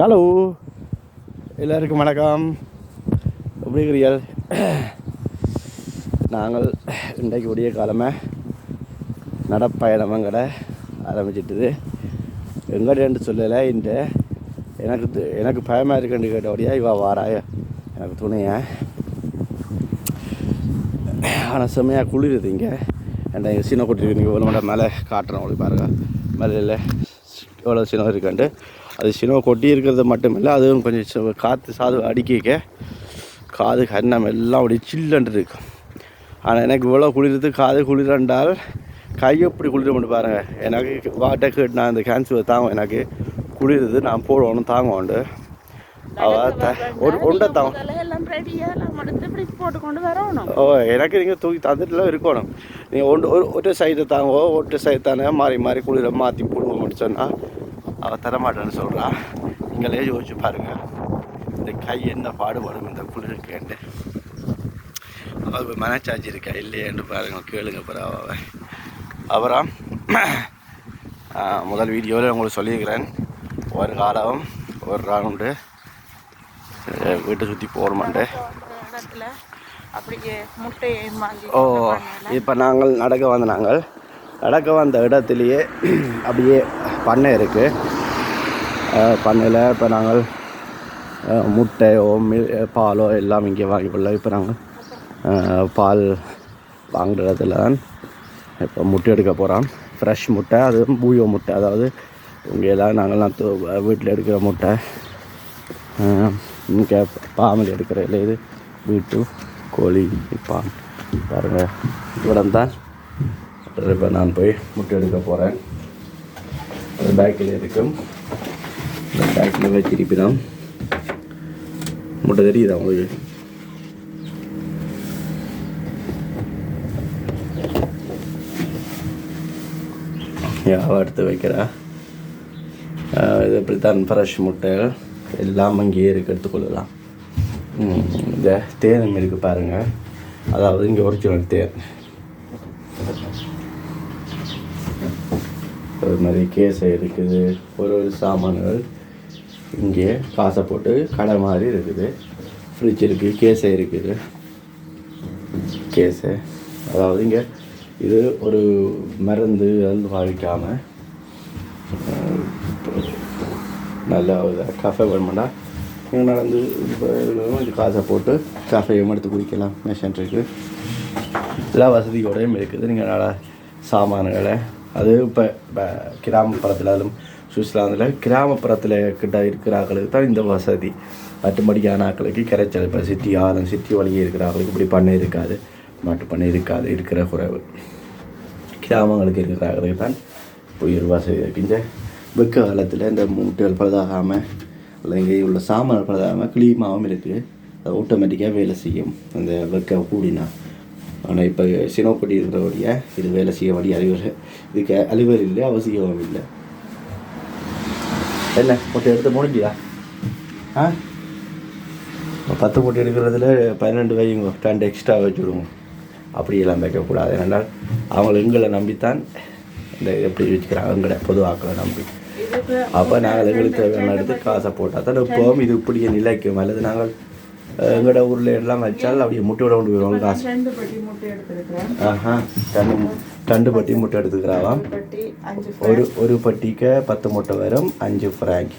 Hello எல்லாருக்கும் வணக்கம். எப்படி இருக்கிறீர்கள்? நாங்கள் இன்றைக்கு உடைய காலமே நடப்பயணம் எங்கட ஆரம்பிச்சிட்டுது எங்கடேன்னு சொல்லலை இந்த எனக்கு எனக்கு பயமாக இருக்குன்னு கேட்டபடியா இவா வாராய. எனக்கு துணைய. ஆனால் செம்மையாக குளிருது இங்கே. என்ன இங்கே சீனை கொட்டிருக்கு நீங்கள் இவ்வளோ மேலே காட்டுறோம் உங்களுக்கு பாருங்கள் மேலே எவ்வளோ சீனம் இருக்குன்ட்டு அது சினம் கொட்டி இருக்கிறது மட்டும் இல்லை அதுவும் கொஞ்சம் காற்று சாது அடிக்க காது கண்ணம் எல்லாம் அப்படி சில்லுன்ட்டு இருக்கு ஆனால் எனக்கு இவ்வளோ குளிருது காது குளிரண்டால் கை எப்படி குளிர மட்டும் பாருங்கள் எனக்கு வாட்டை கேட்டு நான் இந்த கேன்சர் தாங்கும். எனக்கு குளிருது நான் போடணும் தாங்குவோண்டு. ஒன்றை தாங்க இப்படி ஓ எனக்கு நீங்கள் தூக்கி தந்துட்டுலாம் இருக்கணும். நீங்கள் ஒன்று ஒரு ஒரு சைடு தாங்கோ ஒரு சைடு தானே மாறி மாறி குளிர மாற்றி போடுவோம்னு சொன்னால் அவள் தரமாட்டேன்னு சொல்கிறா நீங்களே யோசிச்சு பாருங்கள் இந்த கை என்ன பாடுபடும் இந்த குளிருக்கேன்ட்டு அவள் மனச்சாட்சி இருக்கா இல்லையேன்னு பாருங்க கேளுங்க அவ. அப்புறம் முதல் வீடியோவில் உங்களுக்கு சொல்லியிருக்கிறேன். ஒரு காலம் ஒரு ரவுண்டு. வீட்டை சுற்றி வாங்கி ஓ இப்போ நாங்கள் நடக்க வந்த நாங்கள். நடக்க வந்த இடத்துலையே அப்படியே பண்ணை இருக்குது பண்ணையில் இப்போ நாங்கள் முட்டையோ மில் பாலோ எல்லாம் இங்கே வாங்கி கொள்ள இப்போ நாங்கள் பால் வாங்குறதுல தான் இப்போ முட்டை எடுக்க போகிறோம் ஃப்ரெஷ் முட்டை அது பூயோ முட்டை அதாவது இங்கே எல்லாம் நாங்கள்லாம் வீட்டில் எடுக்கிற முட்டை இங்கே பாமல் எடுக்கிற இல்லை இது வீட்டு கோழி பான் பாருங்கள் இவ்வளோ தான் இப்போ நான் போய் முட்டை எடுக்க போகிறேன் அது பேக்கில் இருக்கும் இந்த பேக்கில் இருப்பிதான் முட்டை தெரியுதா உங்களுக்கு? யாவை எடுத்து வைக்கிறா? இது எப்படி இப்படித்தான் ஃப்ரெஷ் முட்டைகள் எல்லாம் அங்கேயே இருக்கு எடுத்துக்கொள்ளலாம். இந்த தேனம் இருக்குது பாருங்கள் அதாவது இங்கே ஒரிஜினல் தேன். அது மாதிரி கேசை இருக்குது ஒரு ஒரு சாமான்கள். இங்கே காசை போட்டு கடை மாதிரி இருக்குது. ஃப்ரிட்ஜ் இருக்குது கேசை இருக்குது. கேசை. அதாவது இங்கே இது ஒரு மருந்து அது பாவிக்காமல் நல்லா ஒரு வேணுமெண்டா இங்கே நடந்து இப்போ இது காசை போட்டு கஃபையும் எடுத்து குடிக்கலாம். மிஷின் இருக்குது எல்லா வசதியோடையும் இருக்குது. நீங்கள் நல்லா சாமான்களை அது இப்போ கிராமப்புறத்திலும் சுவிட்சர்லாந்தில் கிராமப்புறத்தில் கிட்ட இருக்கிறார்களுக்கு தான் இந்த வசதி. மற்றும்படியான ஆக்களுக்கு கரைச்சல் இப்போ சிட்டி ஆலம் சிட்டி வழியே இருக்கிறார்களுக்கு இப்படி பண்ண இருக்காது. மாட்டு பண்ண இருக்காது. இருக்கிற குறைவு. கிராமங்களுக்கு இருக்கிறார்களுக்கு தான் உயிர் வசதி. இருக்கு இந்த வெக்க காலத்தில் இந்த மூட்டைகள் பழுதாகாமல் அல்லது இங்கே உள்ள சாமான் பழுதாகாமல் கிளீமாகவும் இருக்குது அது ஆட்டோமேட்டிக்காக வேலை செய்யும். அந்த வெக்க கூடினா. ஆனால் இப்போ சினோப்படி இருக்கிறபடியா இது வேலை செய்ய வழி அறிவுரை இதுக்கு அலுவல் இல்லை அவசியமும் இல்லை. என்ன முட்டை எடுத்து முடிஞ்சியா ஆ? பத்து முட்டை எடுக்கிறதுல பன்னெண்டு வைங்க ரெண்டு எக்ஸ்ட்ரா வச்சுடுவோம் அப்படியெல்லாம் வைக்கக்கூடாது. ஏனென்றால் அவங்க எங்களை நம்பித்தான் இந்த எப்படி வச்சுக்கிறாங்க எங்களை பொது ஆக்களை நம்பி. அப்போ நாங்கள் எங்களுக்கு தேவையான எடுத்து காசை போட்டால் தான் இப்போவும் இது இப்படியே நிலைக்கும். அல்லது நாங்கள் எங்களோட ஊரில் எல்லாம் வச்சால் அப்படியே முட்டை விட கொண்டு போயிடுவாங்க காசு. ரெண்டு பட்டி முட்டை எடுத்திருக்கிறேன். ஆஹா ரெண்டு ரெண்டு பட்டி முட்டை எடுத்துக்கிறாவாம் ஒரு ஒரு ஒரு பட்டிக்கு பத்து முட்டை வரும் அஞ்சு ஃப்ராங்க்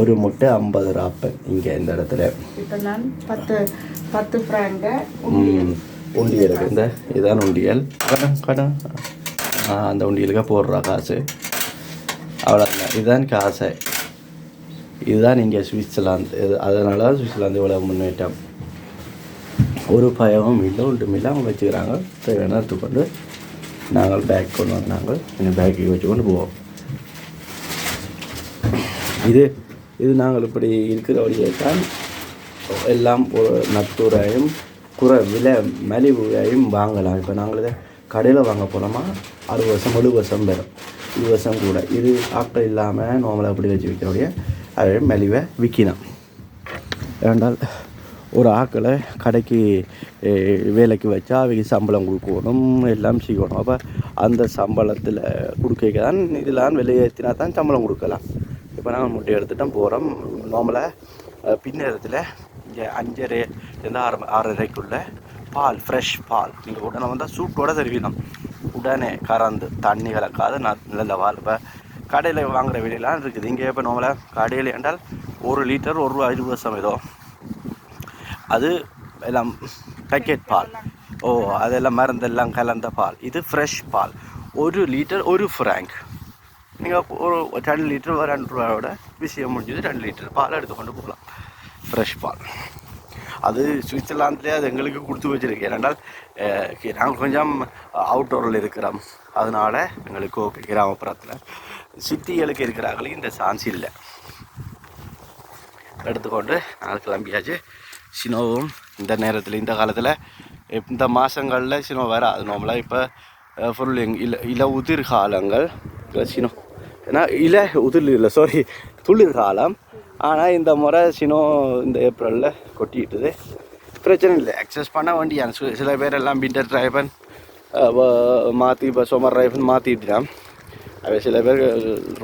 ஒரு முட்டை ஐம்பது ராப்பன் இங்கே இந்த இடத்துல. இப்போ நான் பத்து பத்து ஃப்ராங்க ம், உண்டியல் இந்த இதான் உண்டியல். கடன் கடன் அந்த உண்டியலுக்கு போடுறா காசு. அவ்வளோதான் இதுதான் காசு. இதுதான் இங்கே சுவிட்சர்லாந்து. அதனால தான் சுவிட்சர்லாந்து இவ்வளோ முன்னேற்றம். ஒரு பயமும் இல்லை ஒன்றும் இல்லை. அவங்க வச்சுக்கிறாங்க. தேவையான எடுத்துக்கொண்டு நாங்கள் பேக் கொண்டு வந்தாங்க இந்த பேக்கை வச்சு கொண்டு போவோம். இது இது நாங்கள் இப்படி இருக்கிற வழியை தான் எல்லாம் ஒரு நட்டூராயும் குறை விலை மலிவுகையும் வாங்கலாம். இப்போ நாங்கள் இதை கடையில் வாங்க போனோமா அறுபது வருஷம் எழுபது வருஷம் வரும். இருபது வருஷம் கூட. இது ஆக்கள் இல்லாமல் நார்மலாக அப்படி வச்சு விற்கிறோடைய அது மலிவை விற்கணும். ஏண்டால் ஒரு ஆக்களை கடைக்கு வேலைக்கு வச்சா அவங்க சம்பளம் கொடுக்கணும் எல்லாம் செய்யணும். அப்போ அந்த சம்பளத்தில் கொடுக்க தான் இதெல்லாம் விலையேற்றினா தான் சம்பளம் கொடுக்கலாம். இப்போ நாங்கள் முட்டை எடுத்துட்டோம் போகிறோம் நார்மலாக பின்னேரத்தில் இங்கே அஞ்சரைலேருந்து ஆறு ஆறரைக்குள்ள பால் ஃப்ரெஷ் பால். நீங்கள் உடனே வந்தால் சூட்டோட தருவீங்க உடனே கறந்து தண்ணி கலக்காத நான் நல்ல பால். இப்போ கடையில் வாங்குகிற விலையெல்லாம் இருக்குது. இங்கே இப்போ நார்மலாக கடையில் என்றால் ஒரு லிட்டர் ஒரு ரூபா இருபது வருஷம் ஏதோ அது எல்லாம் பேக்கெட் பால். ஓ அதெல்லாம் மருந்தெல்லாம் கலந்த பால். இது ஃப்ரெஷ் பால். ஒரு லிட்டர் ஒரு ஃப்ராங்க் நீங்கள் ஒரு ரெண்டு லிட்டர் ரெண்டு ரூபாயோட விஷயம் முடிஞ்சது ரெண்டு லிட்டர் பால் எடுத்துக்கொண்டு போகலாம். ஃப்ரெஷ் பால். அது சுவிட்சர்லாந்துலேயே அது எங்களுக்கு கொடுத்து வச்சுருக்கேன் ஏனென்றால் நாங்கள் கொஞ்சம் அவுட்டோரில் இருக்கிறோம். அதனால எங்களுக்கு ஓகே. கிராமப்புறத்தில் சிட்டிகளுக்கு இருக்கிறாங்களே இந்த சான்ஸ் இல்லை. எடுத்துக்கொண்டு நாங்கள் கிளம்பியாச்சு. சினோவும் இந்த நேரத்தில் இந்த காலத்தில் இந்த மாதங்களில் சினோ வராது நார்மலாக இப்போ ஃபுல் எங் இல இல உதிர் காலங்கள். சினோ ஏன்னா இல உதிர் இல்லை சாரி துளிர் காலம். ஆனால் இந்த முறை சினோ இந்த ஏப்ரலில் கொட்டிட்டுது. பிரச்சனை இல்லை அக்சஸ் பண்ண வேண்டிய சில- சில பேர் எல்லாம் விண்டர் டிரைவன் மாற்றி இப்போ சோமர் டிரைவன் மாற்றிட்டுறான் அவை சில பேர்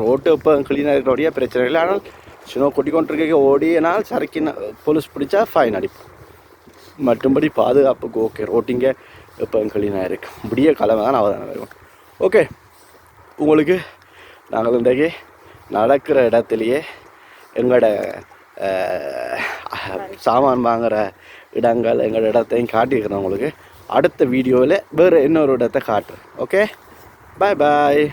ரோட்டு இப்போ க்ளீனாக இருக்கிறோடைய பிரச்சனை இல்லை ஆனால் சின்ன கொட்டி கொண்டிருக்க ஓடினால் சரக்கின போலீஸ் பிடிச்சா ஃபைன் அடிப்போம் மற்றும்படி பாதுகாப்புக்கு ஓகே ரோட்டிங்க இப்போ கிளீனாக இருக்குது முடிய கிழமை தான் அவதான வருவோம் ஓகே உங்களுக்கு நாங்கள் இன்றைக்கு நடக்கிற இடத்துலையே எங்களோட சாமான் வாங்குகிற இடங்கள் எங்களோட இடத்தையும் காட்டியிருக்கிறேன் உங்களுக்கு. அடுத்த வீடியோவில் வேறு இன்னொரு இடத்தை காட்டுறேன். ஓகே பாய் பாய்